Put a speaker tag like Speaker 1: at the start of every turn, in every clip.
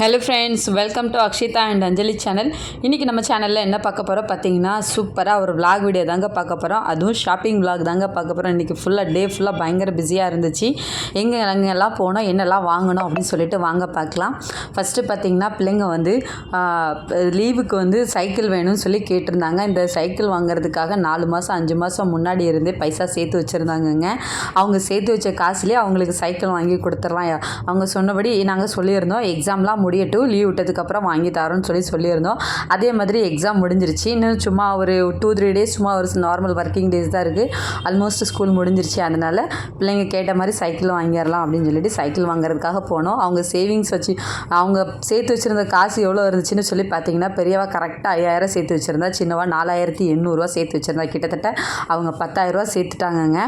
Speaker 1: Hello friends welcome to Akshita and Anjali channel இன்றைக்கி நம்ம சேனலில் என்ன பார்க்க போகிறோம் பார்த்தீங்கன்னா சூப்பராக ஒரு விளாக் வீடியோ தாங்க பார்க்க போகிறோம் அதுவும் ஷாப்பிங் விளாக் தாங்க பார்க்க போகிறோம் இன்றைக்கி ஃபுல்லாக டே ஃபுல்லாக பயங்கர பிஸியாக இருந்துச்சு. எங்கே எங்கெல்லாம் போனோம் என்னெல்லாம் வாங்கணும் அப்படின்னு சொல்லிட்டு வாங்க பார்க்கலாம். ஃபஸ்ட்டு பார்த்தீங்கன்னா பிள்ளைங்க வந்து லீவுக்கு வந்து சைக்கிள் வேணும்னு சொல்லி கேட்டிருந்தாங்க. இந்த சைக்கிள் வாங்குறதுக்காக நாலு மாதம் அஞ்சு மாதம் முன்னாடி இருந்தே பைசா சேர்த்து வச்சுருந்தாங்கங்க. அவங்க சேர்த்து வச்ச காசுலேயே அவங்களுக்கு சைக்கிள் வாங்கி கொடுத்துடலாம். அவங்க சொன்னபடி நாங்கள் சொல்லியிருந்தோம். எக்ஸாம்லாம் முடியட்டும் லீவ் விட்டதுக்கப்புறம் வாங்கி தரோன்னு சொல்லி சொல்லியிருந்தோம். அதே மாதிரி எக்ஸாம் முடிஞ்சிருச்சு. இன்னும் சும்மா ஒரு டூ த்ரீ டேஸ் சும்மா ஒரு நார்மல் ஒர்க்கிங் டேஸ் தான் இருக்குது ஆல்மோஸ்ட் ஸ்கூல் முடிஞ்சிருச்சு. அதனால் பிள்ளைங்க கேட்ட மாதிரி சைக்கிள் வாங்கிடலாம் அப்படின்னு சொல்லிட்டு சைக்கிள் வாங்குறதுக்காக போனோம். அவங்க சேவிங்ஸ் வச்சு அவங்க சேர்த்து வச்சுருந்த காசு எவ்வளோ இருந்துச்சுன்னு சொல்லி பார்த்தீங்கன்னா பெரியவா கரெக்டாக ஐயாயிரம் சேர்த்து வச்சுருந்தா சின்னவா நாலாயிரத்தி எண்ணூறுரூவா சேர்த்து வச்சுருந்தா. கிட்டத்தட்ட அவங்க பத்தாயிரரூவா சேர்த்துட்டாங்கங்க.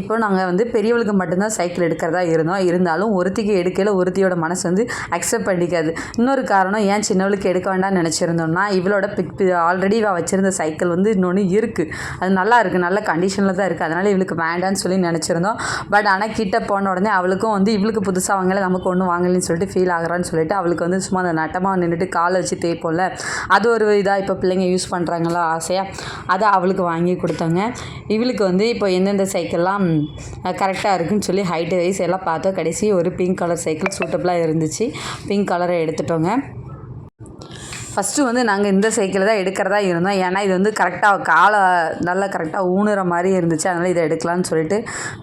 Speaker 1: இப்போ நாங்கள் வந்து பெரியவளுக்கு மட்டும்தான் சைக்கிள் எடுக்கிறதா இருந்தோம். இருந்தாலும் ஒருத்திக்கு எடுக்கையில் ஒருத்தியோட மனசு வந்து அக்செப்ட் பண்ணிக்காது இன்னொரு காரணம் ஏன் சின்னவளுக்கு எடுக்க வேண்டாம்னு நினச்சிருந்தோம்னா இவளோட பிக் ஆல்ரெடி இவள் வச்சுருந்த சைக்கிள் வந்து இன்னொன்று இருக்குது அது நல்லா இருக்குது நல்ல கண்டிஷனில் தான் இருக்குது அதனால் இவளுக்கு வேண்டான்னு சொல்லி நினச்சிருந்தோம். பட் ஆனால் கிட்ட போன உடனே அவளுக்கும் வந்து இவளுக்கு புதுசாக வாங்கலை நமக்கு ஒன்றும் வாங்கலைன்னு சொல்லிட்டு ஃபீல் ஆகிறான்னு சொல்லிட்டு அவளுக்கு வந்து சும்மா அந்த நட்டமாக நின்றுட்டு காலை வச்சு தேய்ப்போம்ல. அது ஒரு இதாக இப்போ பிள்ளைங்க யூஸ் பண்ணுறாங்களா ஆசையாக அதை அவளுக்கு வாங்கி கொடுத்தோங்க. இவளுக்கு வந்து இப்போ எந்தெந்த சைக்கிள்லாம் கரெக்டாக இருக்குன்னு சொல்லி ஹைட்டு வைஸ் எல்லாம் பார்த்தோம். கடைசி ஒரு பிங்க் கலர் சைக்கிள் சூட்டபுளாக இருந்துச்சு. பிங்க் கலர் கலரை எடுத்துட்டோங்க. ஃபஸ்ட்டு வந்து நாங்கள் இந்த சைக்கிள் தான் எடுக்கிறதா இருந்தோம். ஏன்னா இது வந்து கரெக்டாக காலை நல்லா கரெக்டாக ஊனுற மாதிரி இருந்துச்சு. அதனால் இதை எடுக்கலாம்னு சொல்லிட்டு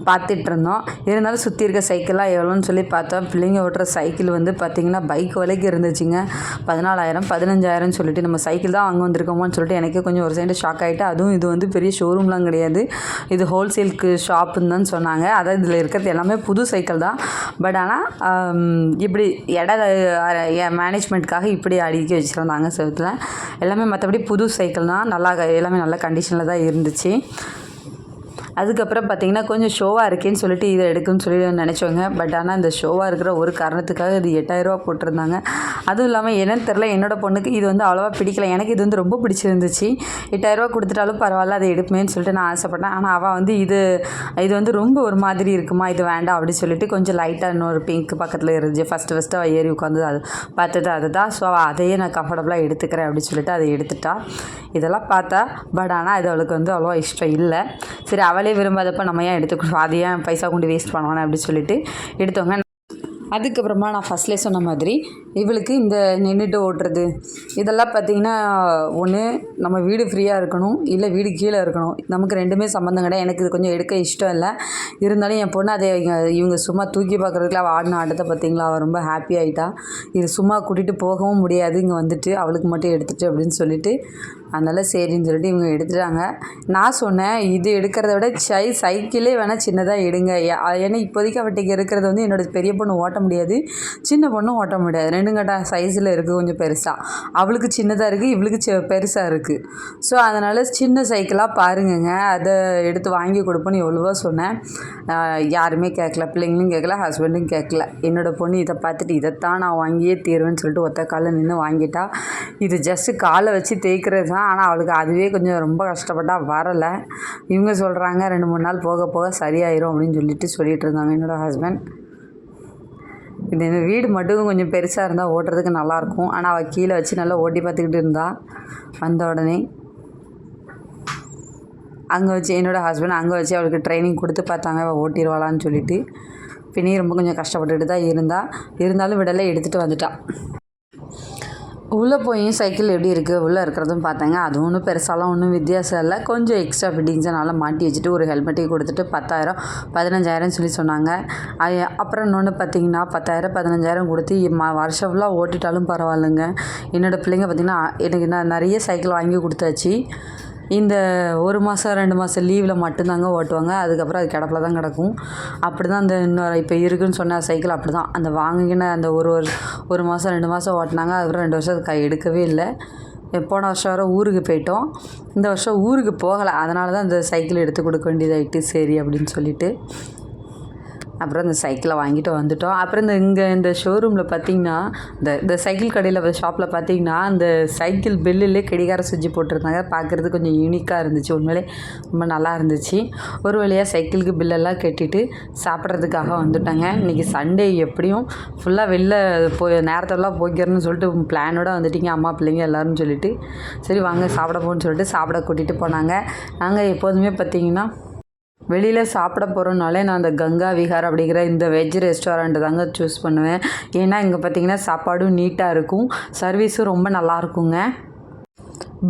Speaker 1: பார்த்துட்டு இருந்தோம் இருந்தாலும் சுற்றி இருக்க சைக்கிளாக எவ்வளோன்னு சொல்லி பார்த்தோம். பிள்ளைங்க ஓட்டுற சைக்கிள் வந்து பார்த்திங்கன்னா பைக் விலைக்கு இருந்துச்சுங்க. பதினாலாயிரம் பதினஞ்சாயிரம்னு சொல்லிட்டு நம்ம சைக்கிள் தான் வாங்க வந்திருக்கோமோன்னு சொல்லிட்டு எனக்கே கொஞ்சம் ஒரு சைடு ஷாக் ஆகிட்டு அதுவும் இது வந்து பெரிய ஷோரூம்லாம் கிடையாது. இது ஹோல்சேலுக்கு ஷாப்புன்னு தான் சொன்னாங்க. அதாவது இதில் இருக்கிறது எல்லாமே புது சைக்கிள் தான். பட் ஆனால் இப்படி இட மேனேஜ்மெண்ட்காக இப்படி அடுக்கி வச்சுருந்தாங்க. செவத்தில் எல்லாமே மற்றபடி புது சைக்கிள் தான். நல்லா எல்லாமே நல்ல கண்டிஷனில் தான் இருந்துச்சு. அதுக்கப்புறம் பார்த்தீங்கன்னா கொஞ்சம் ஷோவாக இருக்கேன்னு சொல்லிட்டு இதை எடுக்குன்னு சொல்லி நினச்சோங்க பட் ஆனால் இந்த ஷோவாக இருக்கிற ஒரு காரணத்துக்காக இது எட்டாயிரரூவா போட்டிருந்தாங்க. அதுவும் இல்லாமல் என்னென்னு தெரில என்னோடய பொண்ணுக்கு இது வந்து அவ்வளோவா பிடிக்கல. எனக்கு இது வந்து ரொம்ப பிடிச்சிருந்துச்சு. எட்டாயிரரூவா கொடுத்துட்டாலும் பரவாயில்ல அதை எடுப்பேன்னு சொல்லிட்டு நான் ஆசைப்பட்டேன். ஆனால் அவள் வந்து இது இது வந்து ரொம்ப ஒரு மாதிரி இருக்குமா இது வேண்டாம் அப்படின்னு சொல்லிட்டு கொஞ்சம் லைட்டாக இன்னொரு பிங்க் பக்கத்தில் இருந்துச்சு. ஃபஸ்ட்டு ஃபஸ்ட்டு அவள் ஏறி உட்காந்து அது பார்த்தது அதுதான். ஸோ அவள் அதையே நான் கம்ஃபர்டபுளாக எடுத்துக்கிறேன் அப்படின்னு சொல்லிட்டு அதை எடுத்துட்டா. இதெல்லாம் பார்த்தா பட் ஆனால் இது அவளுக்கு வந்து அவ்வளோவா இஷ்டம் இல்லை. சரி அவள் விரும்பாதப்ப நம்ம ஏன் எடுத்துக்கணும்? அது ஏன் பைசா கொண்டு வேஸ்ட் பண்ணுவானே அப்படின்னு சொல்லிட்டு எடுத்தவங்க. அதுக்கப்புறமா நான் ஃபஸ்ட்லேயே சொன்ன மாதிரி இவளுக்கு இந்த நின்றுட்டு ஓட்டுறது இதெல்லாம் பார்த்திங்கன்னா ஒன்று நம்ம வீடு ஃப்ரீயாக இருக்கணும் இல்லை வீடு கீழே இருக்கணும். நமக்கு ரெண்டுமே சம்மந்தம் கிடையாது. எனக்கு இது கொஞ்சம் எடுக்க இஷ்டம் இல்லை. இருந்தாலும் என் பொண்ணு அதை இங்க- இவங்க சும்மா தூக்கி பார்க்குறதுக்குலாம் அவள் ஆடின ஆட்டத்தை பார்த்தீங்களா? அவள் ரொம்ப ஹாப்பி ஆகிட்டா இது சும்மா கூட்டிகிட்டு போகவும் முடியாது. இங்கே வந்துட்டு அவளுக்கு மட்டும் எடுத்துட்டு அப்படின்னு சொல்லிட்டு அதனால் சரின்னு சொல்லிட்டு இவங்க எடுத்துட்டாங்க. நான் சொன்னேன் இது எடுக்கிறத விட சை சைக்கிளே வேணால் சின்னதாக எடுங்க. ஏன்னா இப்போதைக்கு அவட்டிக்கு இருக்கிறது வந்து என்னோட பெரிய பொண்ணு ஓட்ட முடியாது. சின்ன பொண்ணும் ஓட்ட முடியாது. ரெண்டு கட்டா சைஸில் இருக்குது கொஞ்சம் பெருசாக அவளுக்கு சின்னதாக இருக்குது இவளுக்கு செ பெருசாக இருக்குது ஸோ அதனால் சின்ன சைக்கிளாக பாருங்கங்க. அதை எடுத்து வாங்கி கொடுப்போன்னு எவ்வளவோ சொன்னேன். யாருமே கேட்கல பிள்ளைங்களும் கேட்கல ஹஸ்பண்டும் கேட்கல. என்னோட பொண்ணு இதை பார்த்துட்டு இதைத்தான் நான் வாங்கியே தீருவேன்னு சொல்லிட்டு ஒத்த காலில் நின்று வாங்கிட்டா. இது ஜஸ்ட்டு காலை வச்சு தேய்க்கிறது தான். ஆனால் அவளுக்கு அதுவே கொஞ்சம் ரொம்ப கஷ்டப்பட்டா வரலை. இவங்க சொல்கிறாங்க ரெண்டு மூணு நாள் போக போக சரியாயிரும் அப்படின்னு சொல்லிட்டு சொல்லிட்டு இருந்தாங்க என்னோடய ஹஸ்பண்ட் இது இந்த வீடு மட்டும் கொஞ்சம் பெருசாக இருந்தால் ஓட்டுறதுக்கு நல்லாயிருக்கும் ஆனால் அவள் கீழே வச்சு நல்லா ஓட்டி பார்த்துக்கிட்டு இருந்தா வந்த உடனே அங்கே வச்சு என்னோடய ஹஸ்பண்ட் அங்கே வச்சு அவளுக்கு ட்ரைனிங் கொடுத்து பார்த்தாங்க. அவள் ஓட்டிடுவாளான்னு சொல்லிட்டு. பின்னி ரொம்ப கொஞ்சம் கஷ்டப்பட்டுட்டு தான் இருந்தா. இருந்தாலும் விடலை எடுத்துகிட்டு வந்துட்டாள் உள்ளே போய் சைக்கிள் எப்படி இருக்குது உள்ளே இருக்கிறதும் பார்த்தேங்க. அது ஒன்றும் பெருசாலாம் ஒன்றும் வித்தியாசம் இல்லை. கொஞ்சம் எக்ஸ்ட்ரா ஃபிட்டிங்ஸை மாட்டி வச்சுட்டு ஒரு ஹெல்மெட்டையும் கொடுத்துட்டு பத்தாயிரம் பதினஞ்சாயிரம் சொல்லி சொன்னாங்க. அது அப்புறம் இன்னொன்று பார்த்தீங்கன்னா பத்தாயிரம் பதினஞ்சாயிரம் கொடுத்து ம வருஷம் ஃபுல்லாக ஓட்டிட்டாலும் பரவாயில்லைங்க. என்னோடய பிள்ளைங்க பார்த்திங்கன்னா எனக்கு நான் நிறைய சைக்கிள் வாங்கி கொடுத்தாச்சு. இந்த ஒரு மாதம் ரெண்டு மாதம் லீவில் மட்டும்தாங்க ஓட்டுவாங்க. அதுக்கப்புறம் அது கிடப்பில் தான் கிடக்கும். அப்படி தான் அந்த இன்னொரு இப்போ இருக்குன்னு சொன்ன சைக்கிள் அப்படி தான் அந்த வாங்கின அந்த ஒரு ஒரு ஒரு மாதம் ரெண்டு மாதம் ஓட்டினாங்க. அதுக்கப்புறம் ரெண்டு வருஷம் அது கை எடுக்கவே இல்லை. போன வருஷம் வர ஊருக்கு போயிட்டோம். இந்த வருஷம் ஊருக்கு போகலை. அதனால தான் இந்த சைக்கிள் எடுத்து கொடுக்க வேண்டியதாயிட்டு சரி அப்படின்னு சொல்லிட்டு. அப்புறம் இந்த சைக்கிளை வாங்கிட்டு வந்துட்டோம். அப்புறம் இந்த இங்கே இந்த ஷோரூமில் பார்த்தீங்கன்னா இந்த இந்த சைக்கிள் கடையில் ஷாப்பில் பார்த்தீங்கன்னா அந்த சைக்கிள் பெல்லுலே கடிகார சுவிட்ச் போட்டிருந்தாங்க. பார்க்குறது கொஞ்சம் யூனிக்காக இருந்துச்சு. உண்மையிலே ரொம்ப நல்லா இருந்துச்சு. ஒரு வழியாக சைக்கிளுக்கு பில்லெல்லாம் கட்டிட்டு சாப்பிட்றதுக்காக வந்துட்டாங்க. இன்றைக்கி சண்டே எப்படியும் ஃபுல்லாக வெளில போய் நேரத்தெல்லாம் போய்க்கிறேன்னு சொல்லிட்டு பிளானோட வந்துட்டீங்க. அம்மா பிள்ளைங்க எல்லோரும் சொல்லிட்டு சரி வாங்க சாப்பிட போகணும்னு சொல்லிட்டு சாப்பிட கூட்டிகிட்டு போனாங்க. நாங்கள் எப்போதுமே பார்த்தீங்கன்னா வெளியில் சாப்பிட போகிறோம்னாலே நான் அந்த கங்கா விஹார் அப்படிங்கிற இந்த வெஜ் ரெஸ்டாரண்ட் தாங்க சூஸ் பண்ணுவேன். ஏன்னா இங்கே பார்த்தீங்கன்னா சாப்பாடும் நீட்டாக இருக்கும். சர்வீஸும் ரொம்ப நல்லா இருக்குங்க.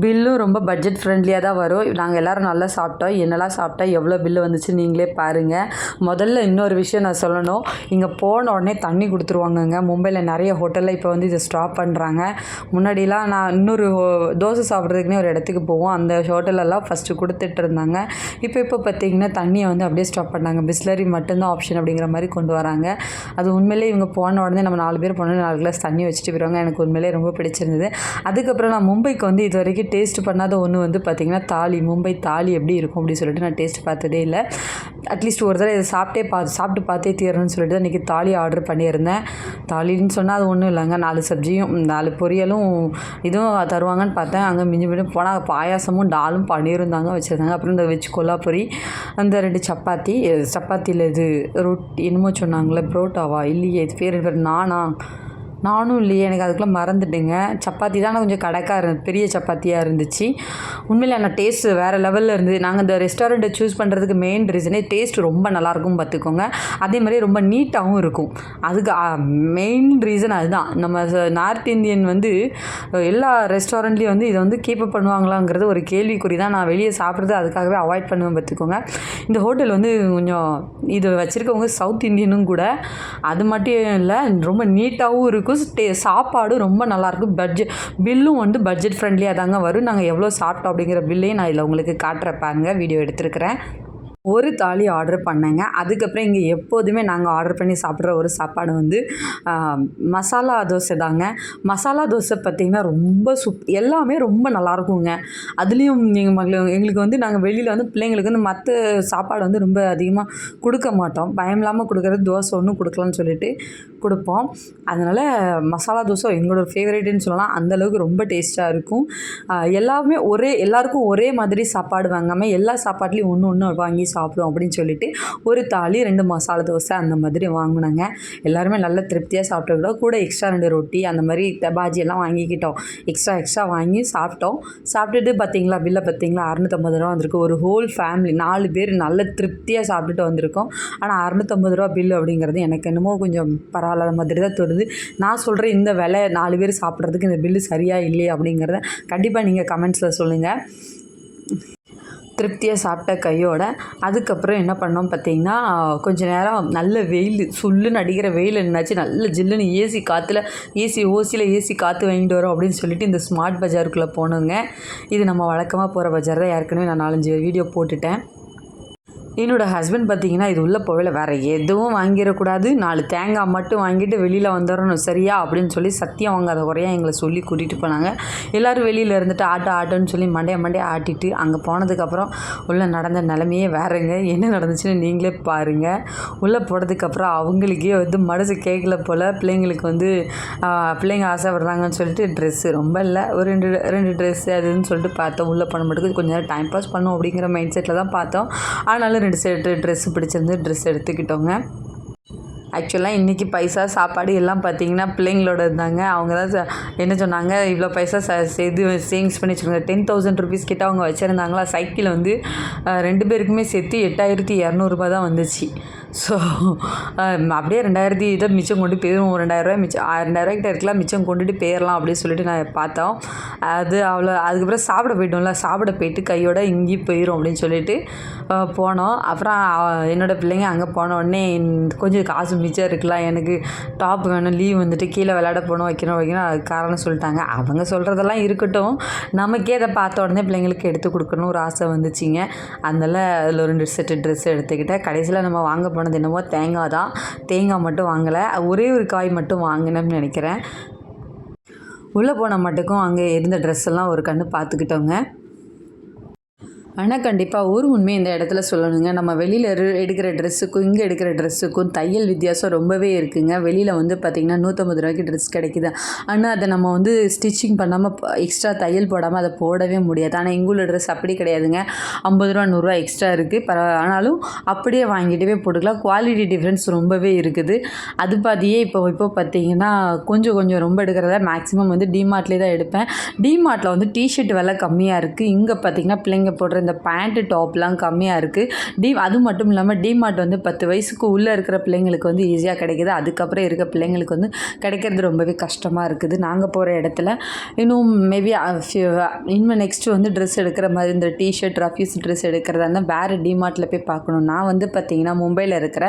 Speaker 1: பில்லும் ரொம்ப பட்ஜெட் ஃப்ரெண்ட்லியாக தான் வரும். நாங்கள் எல்லோரும் நல்லா சாப்பிட்டோம். என்னெல்லாம் சாப்பிட்டா எவ்வளோ பில்லு வந்துச்சு நீங்களே பாருங்கள் முதல்ல இன்னொரு விஷயம் நான் சொல்லணும். இங்கே போன உடனே தண்ணி கொடுத்துருவாங்கங்க. மும்பையில் நிறைய ஹோட்டலில் இப்போ வந்து இதை ஸ்டாப் பண்ணுறாங்க முன்னாடிலாம் நான் இன்னொரு தோசை சாப்பிட்றதுக்குனே ஒரு இடத்துக்கு போவோம். அந்த ஹோட்டலெல்லாம் ஃபஸ்ட்டு கொடுத்துட்டு இருந்தாங்க. இப்போ இப்போ பார்த்தீங்கன்னா தண்ணியை வந்து அப்படியே ஸ்டாப் பண்ணாங்க. பிஸ்லரி மட்டும்தான் ஆப்ஷன் அப்படிங்கிற மாதிரி கொண்டு வராங்க. அது உண்மையிலே இவங்க போன உடனே நம்ம நாலு பேர் போனோம் நாலு கிளாஸ் தண்ணி வச்சுட்டு போயிடுவாங்க எனக்கு உண்மையிலே ரொம்ப பிடிச்சிருந்தது. அதுக்கப்புறம் நான் மும்பைக்கு வந்து இது வரைக்கும் டேஸ்ட் பண்ணாத ஒன்று வந்து பார்த்திங்கன்னா தாலி மும்பை தாலி எப்படி இருக்கும் அப்படின்னு சொல்லிட்டு நான் டேஸ்ட் பார்த்ததே இல்லை. அட்லீஸ்ட் ஒரு தடவை இதை சாப்பிட்டே பார்த்து சாப்பிட்டு பார்த்தே தீரணும்னு சொல்லிட்டு தான் இன்றைக்கி தாலி ஆர்டர் பண்ணியிருந்தேன். தாலின்னு சொன்னால் அது ஒன்றும் இல்லைங்க. நாலு சப்ஜியும் நாலு பொரியலும் இதுவும் தருவாங்கன்னு பார்த்தேன். அங்கே மிஞ்சி மிஞ்சி போனால் பாயாசமும் டாலும் பண்ணியிருந்தாங்க வச்சுருந்தாங்க. அப்புறம் இந்த வெஜ் கொல்லாப்பொரி அந்த ரெண்டு சப்பாத்தி சப்பாத்தியில் இது ரொட்டி என்னமோ சொன்னாங்களே புரோட்டாவா இல்லையே இது பேர் பேர் நானா? நானும் இல்லையே எனக்கு அதுக்குள்ளே மறந்துட்டேங்க. சப்பாத்தி தான் கொஞ்சம் கடைக்காக இருந்து பெரிய சப்பாத்தியாக இருந்துச்சு. உண்மையில் ஆனால் டேஸ்ட்டு வேறு லெவலில் இருந்தது. நாங்கள் இந்த ரெஸ்டாரண்ட்டை சூஸ் பண்ணுறதுக்கு மெயின் ரீசனே டேஸ்ட் ரொம்ப நல்லாயிருக்கும் பார்த்துக்கோங்க. அதே மாதிரி ரொம்ப நீட்டாகவும் இருக்கும். அதுக்கு மெயின் ரீசன் அதுதான். நம்ம நார்த் இந்தியன் வந்து எல்லா ரெஸ்டாரண்ட்லேயும் வந்து இதை வந்து கீப் பண்ணுவாங்களாங்கிறது ஒரு கேள்விக்குறி தான் நான் வெளியே சாப்பிட்றது அதுக்காகவே அவாய்ட் பண்ணுவேன் பார்த்துக்கோங்க. இந்த ஹோட்டல் வந்து கொஞ்சம் இது வச்சுருக்கவங்க சவுத் இந்தியனும் கூட அது மட்டும் இல்லை ரொம்ப நீட்டாகவும் இருக்கும். டே சாப்பாடும் ரொம்ப நல்லாயிருக்கும் பட்ஜெட் பில்லும் வந்து பட்ஜெட் ஃப்ரெண்ட்லியாக தாங்க வரும். நாங்கள் எவ்வளோ சாப்பிட்டோம் அப்படிங்கிற பில்லையும் நான் இதில் உங்களுக்கு காட்டுறப்பாங்க வீடியோ எடுத்துருக்கிறேன். ஒரு தாலி ஆர்டர் பண்ணேங்க. அதுக்கப்புறம் இங்கே எப்போதுமே நாங்கள் ஆர்டர் பண்ணி சாப்பிட்ற ஒரு சாப்பாடு வந்து மசாலா தோசை தாங்க. மசாலா தோசை பார்த்திங்கன்னா ரொம்ப சூப் எல்லாமே ரொம்ப நல்லாயிருக்குங்க அதுலேயும் நீங்கள் எங்களுக்கு வந்து நாங்கள் வெளியில் வந்து பிள்ளைங்களுக்கு வந்து மற்ற சாப்பாடு வந்து ரொம்ப அதிகமாக கொடுக்க மாட்டோம். பயம் இல்லாமல் கொடுக்குறது தோசை ஒன்றும் கொடுக்கலான்னு சொல்லிட்டு கொடுப்போம். அதனால் மசாலா தோசை எங்களோட ஃபேவரேட்டுன்னு சொல்லலாம். அந்தளவுக்கு ரொம்ப டேஸ்ட்டாக இருக்கும். எல்லாமே ஒரே எல்லாருக்கும் ஒரே மாதிரி சாப்பாடு வாங்காமல் எல்லா சாப்பாட்லேயும் ஒன்று ஒன்று வாங்கி சாப்பிடுவோம் அப்படின்னு சொல்லிட்டு ஒரு தாலி ரெண்டு மசாலா தோசை அந்த மாதிரி வாங்கினாங்க. எல்லாருமே நல்ல திருப்தியாக சாப்பிட்டோம் கூட. எக்ஸ்ட்ரா ரெண்டு ரொட்டி அந்த மாதிரி த- பாஜி எல்லாம் வாங்கிக்கிட்டோம். எக்ஸ்ட்ரா எக்ஸ்ட்ரா வாங்கி சாப்பிட்டோம். சாப்பிட்டுட்டு பார்த்தீங்களா பில்லை பார்த்தீங்களா அறுநூத்தம்பது ரூபா வந்திருக்கு. ஒரு ஹோல் ஃபேமிலி நாலு பேர் நல்ல திருப்தியாக சாப்பிட்டுட்டு வந்திருக்கோம். ஆனால் அறுநூத்தம்பது ரூபா பில் அப்படிங்கிறது எனக்கு என்னமோ கொஞ்சம் பரவாயில்லாத மாதிரி தான் தோணுது நான் சொல்கிறேன் இந்த விலை நாலு பேர் சாப்பிட்றதுக்கு இந்த பில்லு சரியாக இல்லையே அப்படிங்கிறத கண்டிப்பாக நீங்கள் கமெண்ட்ஸில் சொல்லுங்கள் திருப்தியாக சாப்பிட்ட கையோட அதுக்கப்புறம் என்ன பண்ணோம் பார்த்தீங்கன்னா கொஞ்ச நேரம் நல்ல வெயில் சுல்லுன்னு அடிக்கிற வெயில் என்னாச்சு நல்ல ஜில்லுன்னு ஏசி காற்றுல ஏசி ஓசியில் ஏசி காற்று வாங்கிட்டு வரோம் அப்படின்னு சொல்லிட்டு இந்த ஸ்மார்ட் பஜாருக்குள்ளே போனோங்க. இது நம்ம வழக்கமாக போகிற பஜார் தான். ஏற்கனவே நான் நாலஞ்சு வீடியோ போட்டுட்டேன். என்னோடய ஹஸ்பண்ட் பார்த்தீங்கன்னா இது உள்ளே போகல. வேறு எதுவும் வாங்கிடக்கூடாது. நாலு தேங்காய் மட்டும் வாங்கிட்டு வெளியில் வந்துடணும். சரியா? அப்படின்னு சொல்லி சத்தியம் வாங்காத குறையாக எங்களை சொல்லி கூட்டிகிட்டு போனாங்க. எல்லோரும் வெளியில் இருந்துட்டு ஆட்டோ ஆட்டோன்னு சொல்லி மண்டைய மண்டையை ஆட்டிட்டு அங்கே போனதுக்கப்புறம் உள்ளே நடந்த நிலமையே வேறுங்க. என்ன நடந்துச்சுன்னு நீங்களே பாருங்கள் உள்ளே போனதுக்கப்புறம் அவங்களுக்கே வந்து மனசு கேட்கல போல். பிள்ளைங்களுக்கு வந்து பிள்ளைங்க ஆசைப்படுறாங்கன்னு சொல்லிட்டு ட்ரெஸ்ஸு ரொம்ப இல்லை. ஒரு ரெண்டு ரெண்டு ட்ரெஸ்ஸு அதுன்னு சொல்லிட்டு பார்த்தோம். உள்ளே போன மட்டுக்கு கொஞ்சம் நேரம் டைம் பாஸ் பண்ணும் அப்படிங்கிற மைண்ட் செட்டில் தான் பார்த்தோம். ஆனாலும் ரெண்டு செட்டு ட்ரெஸ்ஸு பிடிச்சிருந்து ட்ரெஸ் எடுத்துக்கிட்டோங்க. ஆக்சுவலாக இன்றைக்கி பைசா சாப்பாடு எல்லாம் பார்த்தீங்கன்னா பிள்ளைங்களோட இருந்தாங்க அவங்க தான் என்ன சொன்னாங்க? இவ்வளோ பைசா ச இது சேவிங்ஸ் பண்ணி வச்சுருந்தாங்க டென் தௌசண்ட் ருபீஸ் கிட்ட அவங்க வச்சுருந்தாங்களா? சைக்கிள் வந்து ரெண்டு பேருக்குமே சேர்த்து எட்டாயிரத்தி இரநூறுபா தான் வந்துச்சு. ஸோ um, அப்படியே ரெண்டாயிரத்தி இதை மிச்சம் கொண்டு போயிடும் ரெண்டாயிரரூவா மிச்சம் ஆ, ரெண்டாயிரரூவா கிட்ட இருக்கலாம். மிச்சம் கொண்டுட்டு போயிடலாம் அப்படின்னு சொல்லிட்டு நான் பார்த்தோம். அது அவ்வளோ அதுக்கப்புறம் சாப்பிட போயிட்டோம்ல. சாப்பிட போயிட்டு கையோட இங்கேயும் போயிடும் அப்படின்னு சொல்லிட்டு போனோம். அப்புறம் என்னோட பிள்ளைங்க அங்கே போன உடனே கொஞ்சம் காசு மிச்சம் இருக்கலாம். எனக்கு டாப் வேணும் லீவ் வந்துட்டு கீழே விளையாட போகணும் வைக்கணும் வைக்கணும். அது காரணம் சொல்லிட்டாங்க. அவங்க சொல்கிறதெல்லாம் இருக்கட்டும். நமக்கே அதை பார்த்த உடனே பிள்ளைங்களுக்கு எடுத்து கொடுக்கணும் ஒரு ஆசை வந்துச்சுங்க. அதனால் அதில் ஒரு ரெண்டு செட்டு ட்ரெஸ் எடுத்துக்கிட்டேன். கடைசியில் நம்ம வாங்க போனது என்னமோ தேங்காய் தான். தேங்காய் மட்டும் வாங்கலை. ஒரே ஒரு காய் மட்டும் வாங்கினோம்னு நினைக்கிறேன். உள்ளே போன மட்டுக்கும் அங்கே இருந்த ட்ரெஸ் எல்லாம் ஒரு கண்ணு பார்த்துக்கிட்டோங்க ஆனால் கண்டிப்பாக ஒரு உண்மை இந்த இடத்துல சொல்லணுங்க. நம்ம வெளியில் எடுக்கிற ட்ரெஸ்ஸுக்கும் இங்கே எடுக்கிற ட்ரெஸ்ஸுக்கும் தையல் வித்தியாசம் ரொம்பவே இருக்குங்க. வெளியில் வந்து பார்த்திங்கன்னா நூற்றம்பது ரூபாய்க்கு ட்ரெஸ் கிடைக்குது. ஆனால் அதை நம்ம வந்து ஸ்டிச்சிங் பண்ணாமல் எக்ஸ்ட்ரா தையல் போடாமல் அதை போடவே முடியாது. ஆனால் இங்குள்ள ட்ரெஸ் அப்படி கிடையாதுங்க. ஐம்பது ரூபா நூறுரூவா எக்ஸ்ட்ரா இருக்குது பர ஆனாலும் அப்படியே வாங்கிட்டே போட்டுக்கலாம். குவாலிட்டி டிஃப்ரென்ஸ் ரொம்பவே இருக்குது. அது பாதியே இப்போ இப்போ பார்த்தீங்கன்னா கொஞ்சம் கொஞ்சம் ரொம்ப எடுக்கிறத மேக்ஸிமம் வந்து டிமார்ட்லேயே தான் எடுப்பேன். டிமார்ட்டில் வந்து டிஷர்ட் விலை கம்மியாக இருக்குது இங்கே பார்த்தீங்கன்னா பிள்ளைங்க போடுற இந்த பேண்ட்டு டாப்லாம் கம்மியாக இருக்குது டி அது மட்டும் இல்லாமல் டிமார்ட் வந்து பத்து வயசுக்கு உள்ளே இருக்கிற பிள்ளைங்களுக்கு வந்து ஈஸியாக கிடைக்கிது. அதுக்கப்புறம் இருக்க பிள்ளைங்களுக்கு வந்து கிடைக்கிறது ரொம்பவே கஷ்டமாக இருக்குது. நாங்கள் போகிற இடத்துல இன்னும் மேபி இன்னும் நெக்ஸ்ட்டு வந்து ட்ரெஸ் எடுக்கிற மாதிரி இந்த டிஷர்ட் ரஃப்யூஸ் ட்ரெஸ் எடுக்கிறதா இருந்தால் வேறு டிமார்ட்டில் போய் பார்க்கணும். நான் வந்து பார்த்திங்கன்னா மும்பையில் இருக்கிற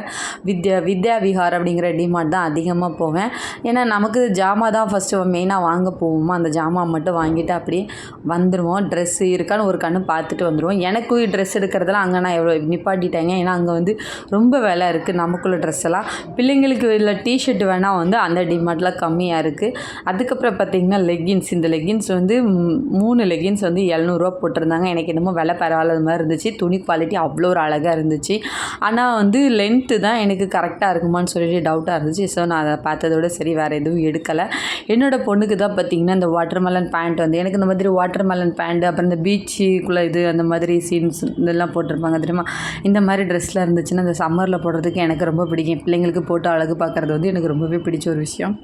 Speaker 1: வித்யா வித்யா விஹார் அப்படிங்கிற டிமார்ட் தான் அதிகமாக போவேன். ஏன்னா நமக்கு ஜாமா தான் ஃபஸ்ட்டு மெயினாக வாங்க போவோமா? அந்த ஜாமா மட்டும் வாங்கிட்டு அப்படியே வந்துடுவோம் ட்ரெஸ்ஸு இருக்கான்னு ஒரு கண்ணு பார்த்துட்டு வந்துடுவோம் எனக்கு ட்ரெஸ் எடுக்கிறதெல்லாம் அங்கே நான் எவ்வளோ நிப்பாட்டிட்டேங்க. ஏன்னா அங்கே வந்து ரொம்ப விலை இருக்குது நமக்குள்ள ட்ரெஸ் எல்லாம். பிள்ளைங்களுக்கு இல்லை டிஷர்ட் வேணால் வந்து அந்த டிமார்ட்லாம் கம்மியாக இருக்குது அதுக்கப்புறம் பார்த்திங்கன்னா லெகின்ஸ் இந்த லெகின்ஸ் வந்து மூணு லெகின்ஸ் வந்து எழுநூறுவா போட்டிருந்தாங்க. எனக்கு என்னமோ விலை பரவாயில்லாத மாதிரி இருந்துச்சு. துணி குவாலிட்டி அவ்வளோ ஒரு அழகாக இருந்துச்சு. ஆனால் வந்து லென்த்து தான் எனக்கு கரெக்டாக இருக்குமான்னு சொல்லிட்டு டவுட்டாக இருந்துச்சு. ஸோ நான் அதை பார்த்ததோட சரி வேறு எதுவும் எடுக்கலை. என்னோடய பொண்ணுக்கு தான் பார்த்திங்கன்னா இந்த வாட்டர்மெலன் பேண்ட் வந்து எனக்கு இந்த மாதிரி வாட்டர்மெலன் பேண்ட் அப்புறம் இந்த பீச்சுக்குள்ளே இது அந்த மாதிரி சீன்ஸ் இதெல்லாம் போட்டிருப்பாங்க தெரியுமா? இந்த மாதிரி ட்ரெஸ்லாம் இருந்துச்சுன்னா இந்த சம்மரில் போடுறதுக்கு எனக்கு ரொம்ப பிடிக்கும். பிள்ளைங்களுக்கு போட்டு அழகு பார்க்குறது வந்து எனக்கு ரொம்பவே பிடிச்ச ஒரு விஷயம்.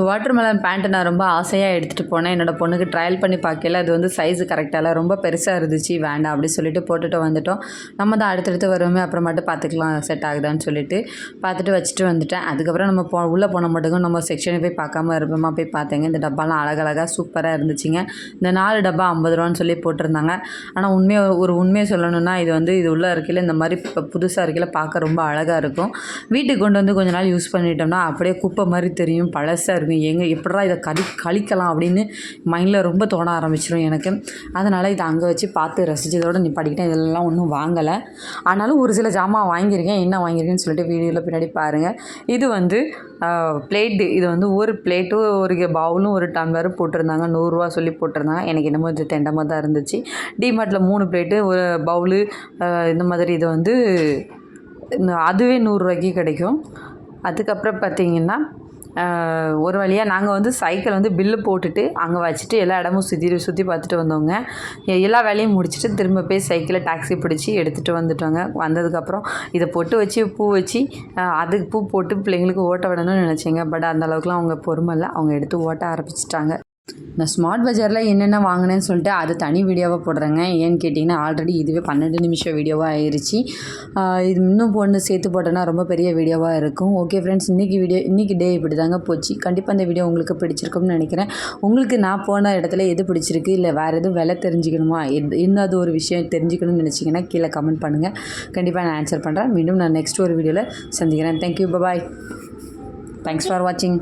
Speaker 1: வாட்டர் மெலன் பேண்ட்டு நான் ரொம்ப ஆசையாக எடுத்துகிட்டு போனேன். என்னோடய பொண்ணுக்கு ட்ரையல் பண்ணி பார்க்கல அது வந்து சைஸு கரெக்டாக இல்லை. ரொம்ப பெருசாக இருந்துச்சு. வேண்டாம் அப்படின்னு சொல்லிட்டு போட்டுட்டு வந்துட்டோம். நம்ம தான் அடுத்தடுத்து வருவோமே அப்புறம் மட்டும் பார்த்துக்கலாம் செட் ஆகுதான்னு சொல்லிட்டு பார்த்துட்டு வச்சுட்டு வந்துட்டேன். அதுக்கப்புறம் நம்ம போ உள்ளே போன மட்டுக்கும் நம்ம செக்ஷனை போய் பார்க்காம இருப்போமா போய் பார்த்தேங்க. இந்த டப்பாலாம் அழகழகாக சூப்பராக இருந்துச்சுங்க. இந்த நாலு டப்பா ஐம்பது ரூபான்னு சொல்லி போட்டிருந்தாங்க. ஆனால் உண்மையை ஒரு உண்மையை சொல்லணும்னா இது வந்து இது உள்ளே இருக்கையில் இந்த மாதிரி இப்போ புதுசாக இருக்கையில் பார்க்க ரொம்ப அழகாக இருக்கும். வீட்டுக்கு கொண்டு வந்து கொஞ்ச நாள் யூஸ் பண்ணிட்டோம்னா அப்படியே குப்பை மாதிரி தெரியும் பழசாக இருக்கும். எங்கே எப்படா இதை கழி கழிக்கலாம் அப்படின்னு மைண்டில் ரொம்ப தோண ஆரம்பிச்சிடும் எனக்கு. அதனால் இதை அங்கே வச்சு பார்த்து ரசிச்சதோடு நிப்பாட்டிக்கிட்டேன் இதெல்லாம் ஒன்றும் வாங்கலை. ஆனாலும் ஒரு சில ஜாமான் வாங்கியிருக்கேன். என்ன வாங்கியிருக்கேன்னு சொல்லிட்டு வீடியோவில் பின்னாடி பாருங்கள் இது வந்து பிளேட்டு இது வந்து ஒரு பிளேட்டும் ஒரு பவுலும் ஒரு டம்ளரும் போட்டிருந்தாங்க. நூறுரூவா சொல்லி போட்டிருந்தாங்க. எனக்கு என்னமோ இது தெண்டமாக தான் இருந்துச்சு. டிமார்ட்டில் மூணு பிளேட்டு ஒரு பவுலு இந்த மாதிரி இது வந்து இந்த அதுவே நூறுரூவாய்க்கு கிடைக்கும். அதுக்கப்புறம் பார்த்திங்கன்னா ஒரு வழியாக நாங்கள் வந்து சைக்கிள் வந்து பில்லு போட்டுட்டு அங்கே வச்சுட்டு எல்லா இடமும் சுற்றி சுற்றி பார்த்துட்டு வந்தோங்க. எல்லா வேலையும் முடிச்சுட்டு திரும்ப போய் சைக்கிளை டாக்ஸி பிடிச்சி எடுத்துகிட்டு வந்துட்டோங்க. வந்ததுக்கப்புறம் இதை பொட்டு வச்சு பூ வச்சு அதுக்கு பூ போட்டு பிள்ளைங்களுக்கு ஓட்ட விடணும்னு நினச்சேங்க. பட் அந்த அளவுக்குலாம் அவங்க பொறுமை இல்லை. அவங்க எடுத்து ஓட்ட ஆரம்பிச்சிட்டாங்க. நான் ஸ்மார்ட் பஜாரில் என்னென்ன வாங்கினேன்னு சொல்லிட்டு அது தனி வீடியோவாக போடுறேங்க. ஏன்னு கேட்டிங்கன்னா ஆல்ரெடி இதுவே பன்னெண்டு நிமிஷம் வீடியோவாக ஆயிடுச்சு இது இன்னும் பொண்ணு சேர்த்து போட்டோன்னா ரொம்ப பெரிய வீடியோவாக இருக்கும். ஓகே ஃப்ரெண்ட்ஸ் இன்றைக்கி வீடியோ இன்றைக்கி டே இப்படி தாங்க போச்சு. கண்டிப்பாக அந்த வீடியோ உங்களுக்கு பிடிச்சிருக்கும்னு நினைக்கிறேன். உங்களுக்கு நான் போன இடத்துல எது பிடிச்சிருக்கு இல்லை வேறு எதுவும் விலை தெரிஞ்சுக்கணுமா? எது அது ஒரு விஷயம் தெரிஞ்சுக்கணும்னு நினச்சிங்கன்னா கீழே கமெண்ட் பண்ணுங்கள் கண்டிப்பாக நான் ஆன்சர் பண்ணுறேன் மீண்டும் நான் நெக்ஸ்ட் ஒரு வீடியோவில் சந்திக்கிறேன். தேங்க்யூ பாய் தேங்க்ஸ் ஃபார் வாட்சிங்